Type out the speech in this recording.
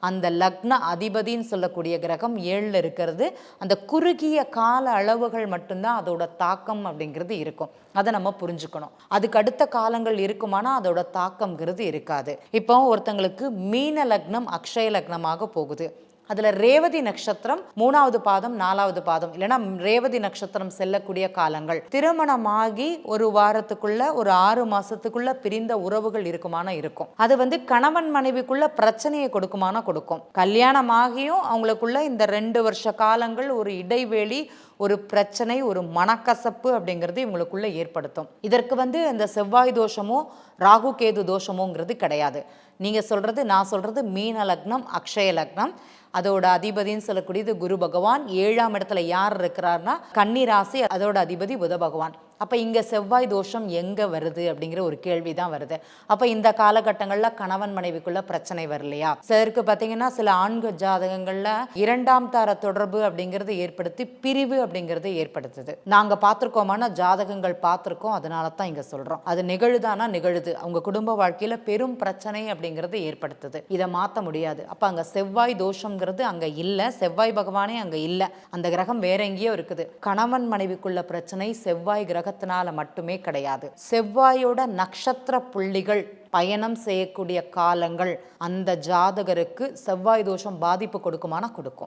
அந்த லக்ன அதிபதின்னு சொல்லக்கூடிய கிரகம் ஏழில் இருக்கிறது. அந்த குறுகிய கால அளவுகள் மட்டும்தான் அதோட தாக்கம் அப்படிங்கிறது இருக்கும். அதை நம்ம புரிஞ்சுக்கணும். அதுக்கு அடுத்த காலங்கள் இருக்குமானா அதோட தாக்கம்ங்கிறது இருக்காது. இப்போ ஒருத்தங்களுக்கு மீன லக்னம் அக்ஷய லக்னமாக போகுது. அதில் ரேவதி நட்சத்திரம் மூணாவது பாதம் நாலாவது பாதம். இல்லைன்னா ரேவதி நட்சத்திரம் செல்லக்கூடிய காலங்கள். திருமணமாகி ஒரு வாரத்துக்குள்ள ஒரு ஆறு மாசத்துக்குள்ள பிரிந்த உறவுகள் இருக்குமானா இருக்கும். அது வந்து கணவன் மனைவிக்குள்ள பிரச்சனையை கொடுக்குமானா கொடுக்கும். கல்யாணம் ஆகியும் அவங்களுக்குள்ள இந்த ரெண்டு வருஷ காலங்கள் ஒரு இடைவெளி ஒரு பிரச்சனை ஒரு மனக்கசப்பு அப்படிங்கிறது இவங்களுக்குள்ள ஏற்படுத்தும். இதற்கு வந்து இந்த செவ்வாய் தோஷமோ ராகு கேது தோஷமோங்கிறது கிடையாது. நீங்க சொல்றது நான் சொல்றது மீன லக்னம் அக்ஷய லக்னம். அதோட அதிபதின்னு சொல்லக்கூடியது குரு பகவான். ஏழாம் இடத்துல யார் இருக்கிறார்னா கன்னிராசி அதோட அதிபதி புத பகவான். அப்போ இங்கே செவ்வாய் தோஷம் எங்கே வருது அப்படிங்கிற ஒரு கேள்வி தான் வருது. அப்போ இந்த காலகட்டங்களில் கணவன் மனைவிக்குள்ள பிரச்சனை வரலையா? சிலருக்கு பார்த்தீங்கன்னா சில ஆண்கு ஜாதகங்களில் இரண்டாம் தார தொடர்பு அப்படிங்கிறது ஏற்படுத்தி பிரிவு அப்படிங்கிறது ஏற்படுத்துது. நாங்கள் பார்த்துருக்கோமான ஜாதகங்கள் பார்த்துருக்கோம் அதனால தான் இங்கே சொல்கிறோம் அது நிகழுதானா? நிகழுது. அவங்க குடும்ப வாழ்க்கையில் பெரும் பிரச்சனை அப்படிங்கிறது ஏற்படுத்துது. இதை மாற்ற முடியாது. அப்போ அங்கே செவ்வாய் தோஷம் தோஷங்கிறது அங்கே இல்லை செவ்வாய் பகவானே அங்கே இல்லை. அந்த கிரகம் வேற எங்கேயோ இருக்குது. கணவன் மனைவிக்குள்ள பிரச்சனை செவ்வாய் கிரகத்தினால மட்டுமே கிடையாது. செவ்வாயோட நட்சத்திர புள்ளிகள் பயணம் செய்யக்கூடிய காலங்கள் அந்த ஜாதகருக்கு செவ்வாய் தோஷம் பாதிப்பு கொடுக்குமானா கொடுக்கும்.